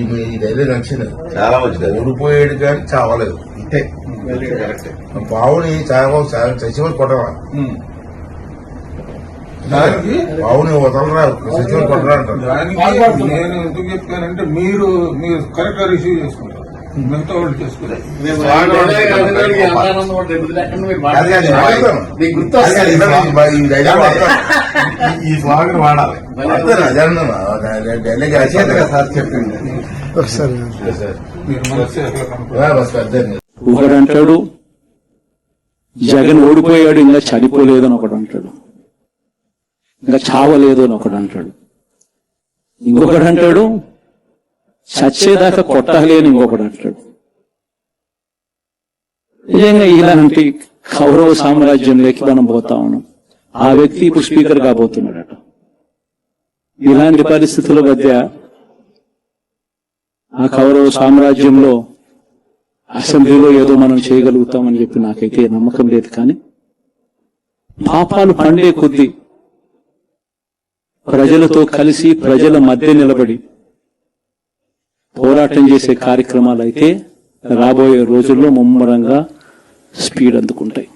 ఈ డైలాగ్ నచ్చింది చాలా మంచిది. ఓడిపోయాడు కానీ చావలేదు ఇంతే. పావుని చావ చచ్చిపోయి కొట్టరా. దానికి పావుని వదలరా చచ్చిపోయి కొట్టరా అంటారు. దానికి నేను ఎందుకు చెప్పానంటే మీరు మీరు కరెక్ట్గా రిసీవ్ చేసుకుంటారు. మిగతా వాళ్ళు కాదు, ఈ స్లా- ఈ డైలాగ్ వాడతాను. ఈ స్వాగతం వాడాలి. సార్ చెప్పింది. ఒకడు అంటాడు జగన్ ఓడిపోయాడు ఇంకా చనిపోలేదు అని ఒకడు అంటాడు. ఇంకా చావలేదు అని ఒకడు అంటాడు. ఇంకొకడు అంటాడు చచ్చేదాకా కొట్టాలి అని ఇంకొకడు అంటాడు. నిజంగా ఇలాంటి కౌరవ సామ్రాజ్యంలోకి మనం పోతా ఉన్నాం. ఆ వ్యక్తి ఇప్పుడు స్పీకర్ కాబోతున్నాడట. ఇలాంటి పరిస్థితుల మధ్య ఆ కౌరవ సామ్రాజ్యంలో అసెంబ్లీలో ఏదో మనం చేయగలుగుతామని చెప్పి నాకైతే నమ్మకం లేదు కానీ పాపాలు పండే కొద్దీ ప్రజలతో కలిసి ప్రజల మధ్య నిలబడి పోరాటం చేసే కార్యక్రమాలు అయితే రాబోయే రోజుల్లో ముమ్మరంగా స్పీడ్ అందుకుంటాయి.